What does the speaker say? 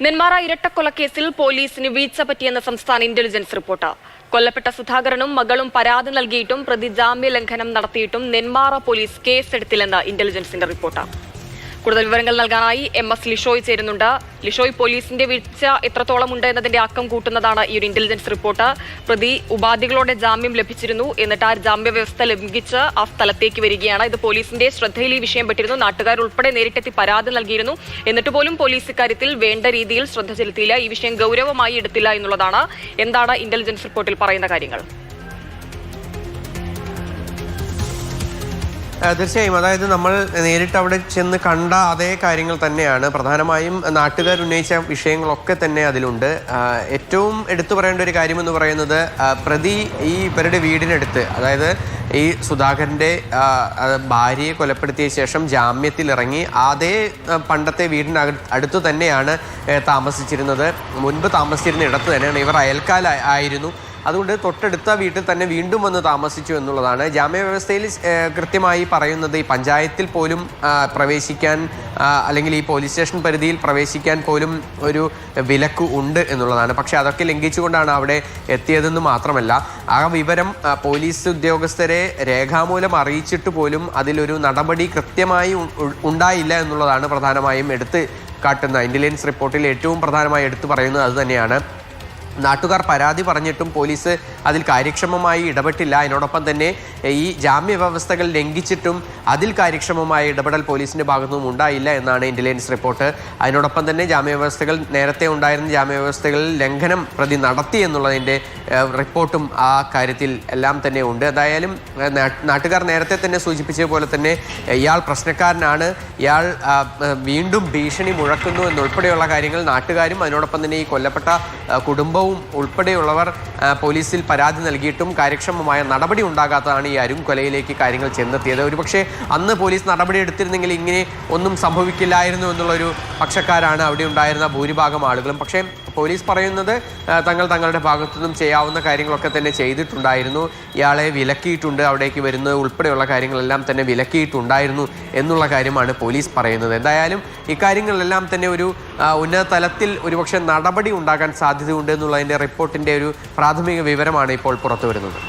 നെന്മാറ ഇരട്ടക്കൊലക്കേസിൽ പോലീസിന് വീഴ്ച പറ്റിയെന്ന സംസ്ഥാന ഇന്റലിജൻസ് റിപ്പോർട്ട് കൊല്ലപ്പെട്ട സുധാകരനും മകളും പരാതി നൽകിയിട്ടും പ്രതി ജാമ്യ ലംഘനം നടത്തിയിട്ടും നെന്മാറ പോലീസ് കേസെടുത്തില്ലെന്ന് ഇന്റലിജൻസിന്റെ റിപ്പോർട്ട് കൂടുതൽ വിവരങ്ങൾ നൽകാനായി എം എസ് ലിഷോയ് ചേരുന്നുണ്ട്. ലിഷോയ് പോലീസിന്റെ വീഴ്ച എത്രത്തോളം ഉണ്ട് എന്നതിന്റെ അക്കം കൂട്ടുന്നതാണ് ഈ ഒരു ഇന്റലിജൻസ് റിപ്പോർട്ട് പ്രതി ഉപാധികളോടെ ജാമ്യം ലഭിച്ചിരുന്നു. എന്നിട്ട് ആ ജാമ്യ വ്യവസ്ഥ ലംഘിച്ച് ആ സ്ഥലത്തേക്ക് വരികയാണ്. ഇത് പോലീസിന്റെ ശ്രദ്ധയിൽ ഈ വിഷയം പെട്ടിരുന്നു. നാട്ടുകാർ ഉൾപ്പെടെ നേരിട്ടെത്തി പരാതി നൽകിയിരുന്നു. എന്നിട്ട് പോലും പോലീസ് ഇക്കാര്യത്തിൽ വേണ്ട രീതിയിൽ ശ്രദ്ധ ചെലുത്തിയില്ല. ഈ വിഷയം ഗൗരവമായി എടുത്തില്ല എന്നുള്ളതാണ്. എന്താണ് ഇന്റലിജൻസ് റിപ്പോർട്ടിൽ പറയുന്ന കാര്യങ്ങൾ? തീർച്ചയായും. അതായത് നമ്മൾ നേരിട്ട് അവിടെ ചെന്ന് കണ്ട അതേ കാര്യങ്ങൾ തന്നെയാണ്. പ്രധാനമായും നാട്ടുകാർ ഉന്നയിച്ച വിഷയങ്ങളൊക്കെ തന്നെ അതിലുണ്ട്. ഏറ്റവും എടുത്തു പറയേണ്ട ഒരു കാര്യമെന്ന് പറയുന്നത് പ്രതി ഈ ഇവരുടെ വീടിനടുത്ത് അതായത് ഈ സുധാകരന്റെ ഭാര്യയെ കൊലപ്പെടുത്തിയ ശേഷം ജാമ്യത്തിൽ ഇറങ്ങി അതേ പണ്ടത്തെ വീടിന് അടുത്ത് തന്നെയാണ് താമസിച്ചിരുന്നത്. മുൻപ് താമസിച്ചിരുന്ന ഇടത്ത് തന്നെയാണ് ഇവർ അയൽക്കാല ആയിരുന്നു. അതുകൊണ്ട് തൊട്ടടുത്ത വീട്ടിൽ തന്നെ വീണ്ടും വന്ന് താമസിച്ചു എന്നുള്ളതാണ്. ജാമ്യ വ്യവസ്ഥയിൽ കൃത്യമായി പറയുന്നത് ഈ പഞ്ചായത്തിൽ പോലും പ്രവേശിക്കാൻ അല്ലെങ്കിൽ ഈ പോലീസ് സ്റ്റേഷൻ പരിധിയിൽ പ്രവേശിക്കാൻ പോലും ഒരു വിലക്ക് ഉണ്ട് എന്നുള്ളതാണ്. പക്ഷേ അതൊക്കെ ലംഘിച്ചുകൊണ്ടാണ് അവിടെ എത്തിയതെന്ന് മാത്രമല്ല ആ വിവരം പോലീസ് ഉദ്യോഗസ്ഥരെ രേഖാമൂലം അറിയിച്ചിട്ട് പോലും അതിലൊരു നടപടി കൃത്യമായി ഉണ്ടായില്ല എന്നുള്ളതാണ് പ്രധാനമായും എടുത്ത് കാട്ടുന്ന ഇന്റലിജൻസ് റിപ്പോർട്ടിൽ ഏറ്റവും പ്രധാനമായി എടുത്തു പറയുന്നത് അത് തന്നെയാണ്. നാട്ടുകാർ പരാതി പറഞ്ഞിട്ടും പോലീസ് അതിൽ കാര്യക്ഷമമായി ഇടപെട്ടില്ല. അതിനോടൊപ്പം തന്നെ ഈ ജാമ്യ വ്യവസ്ഥകൾ ലംഘിച്ചിട്ടും അതിൽ കാര്യക്ഷമമായ ഇടപെടൽ പോലീസിന്റെ ഭാഗത്തുനിന്നും ഉണ്ടായില്ല എന്നാണ് ഇന്റലിജൻസ് റിപ്പോർട്ട്. അതിനോടൊപ്പം തന്നെ ജാമ്യ വ്യവസ്ഥകൾ നേരത്തെ ഉണ്ടായിരുന്ന ജാമ്യ വ്യവസ്ഥകളിൽ ലംഘനം പ്രതി നടത്തി എന്നുള്ളതിന്റെ റിപ്പോർട്ടും ആ കാര്യത്തിൽ എല്ലാം തന്നെ ഉണ്ട്. എന്തായാലും നാട്ടുകാർ നേരത്തെ തന്നെ സൂചിപ്പിച്ചതുപോലെ തന്നെ ഇയാൾ പ്രശ്നക്കാരനാണ്. ഇയാൾ വീണ്ടും ഭീഷണി മുഴക്കുന്നു എന്നുൾപ്പെടെയുള്ള കാര്യങ്ങൾ നാട്ടുകാരും അതിനോടൊപ്പം തന്നെ ഈ കൊല്ലപ്പെട്ട കുടുംബവും ഉൾപ്പെടെയുള്ളവർ പോലീസിൽ നൽകിയിട്ടും കാര്യക്ഷമമായ നടപടി ഉണ്ടാകാത്തതാണ് ഈ അരും കൊലയിലേക്ക് കാര്യങ്ങൾ ചെന്നെത്തിയത്. ഒരുപക്ഷെ അന്ന് പോലീസ് നടപടി എടുത്തിരുന്നെങ്കിൽ ഇങ്ങനെ ഒന്നും സംഭവിക്കില്ലായിരുന്നു എന്നുള്ളൊരു പക്ഷക്കാരാണ് അവിടെ ഉണ്ടായിരുന്ന ഭൂരിഭാഗം ആളുകളും. പക്ഷേ പോലീസ് പറയുന്നത് തങ്ങൾ തങ്ങളുടെ ഭാഗത്തുനിന്നും ചെയ്യാവുന്ന കാര്യങ്ങളൊക്കെ തന്നെ ചെയ്തിട്ടുണ്ടായിരുന്നു. ഇയാളെ വിലക്കിയിട്ടുണ്ട് അവിടേക്ക് വരുന്നത് ഉൾപ്പെടെയുള്ള കാര്യങ്ങളെല്ലാം തന്നെ വിലക്കിയിട്ടുണ്ടായിരുന്നു എന്നുള്ള കാര്യമാണ് പോലീസ് പറയുന്നത്. എന്തായാലും ഇക്കാര്യങ്ങളിലെല്ലാം തന്നെ ഒരു ഉന്നത തലത്തിൽ ഒരുപക്ഷെ നടപടി ഉണ്ടാകാൻ സാധ്യതയുണ്ട് എന്നുള്ളതിന്റെ റിപ്പോർട്ടിന്റെ ഒരു പ്രാഥമിക വിവരമാണ് ഇപ്പോൾ പുറത്തു വരുന്നത്.